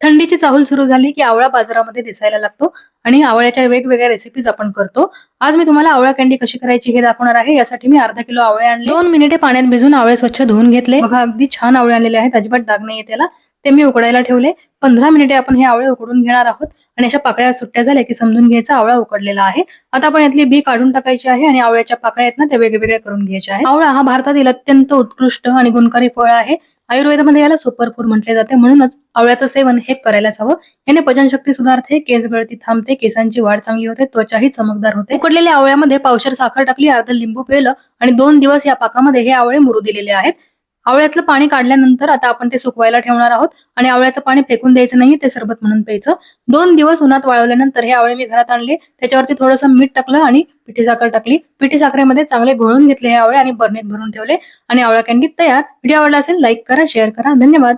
थंडीची चाहूल सुरू झाली की आवळा बाजारामध्ये दिसायला लागतो आणि आवळ्याच्या वेगवेगळ्या रेसिपीज आपण करतो. आज मी तुम्हाला आवळा कॅन्डी कशी करायची हे दाखवणार आहे. यासाठी मी अर्धा किलो आवळे आणले. दोन मिनिटे पाण्यात भिजून आवळे स्वच्छ धुवून घेतले. बघा अगदी छान आवळे आणलेले आहेत. अजिबात डाग नाही त्याला. ते मी उकडायला ठेवले. पंधरा मिनिटे आपण हे आवळे उकडून घेणार आहोत आणि अशा पाकळ्या सुट्ट्या झाल्या की समजून घ्यायचा आवळा उकडलेला आहे. आता आपण यातली बी काढून टाकायची आहे आणि आवळ्याच्या पाकळ्या आहेत ना त्या वेगवेगळ्या करून घ्यायच्या आहेत. आवळा हा भारतातील अत्यंत उत्कृष्ट आणि गुणकारी फळ आहे. आयुर्वेदामध्ये याला सुपर फूड म्हटले जाते. म्हणूनच आवळ्याचं सेवन हे करायलाच हवं. याने पचनशक्ती सुधारते केस गळती थांबते केसांची वाढ चांगली होते त्वचाही चमकदार होते. उकडलेल्या आवळ्यामध्ये पावशर साखर टाकली अर्ध लिंबू पिळलं आणि दोन दिवस या पाकामध्ये हे आवळे मुरू दिलेले आहेत. आवळ्यातलं पाणी काढल्यानंतर आता आपण ते सुकवायला ठेवणार आहोत. आणि आवळ्याचं पाणी फेकून द्यायचं नाही ते सरबत म्हणून प्यायचं. दोन दिवस उन्हात वाळवल्यानंतर हे आवळे मी घरात आणले. त्याच्यावरती थोडंसं मीठ टाकलं आणि पिठी साखर टाकली. पिठी साखरेमध्ये चांगले घोळून घेतले हे आवळे आणि बर्नीत भरून ठेवले. आणि आवळा कॅन्डी तयार. व्हिडिओ आवडला असेल लाईक करा शेअर करा. धन्यवाद.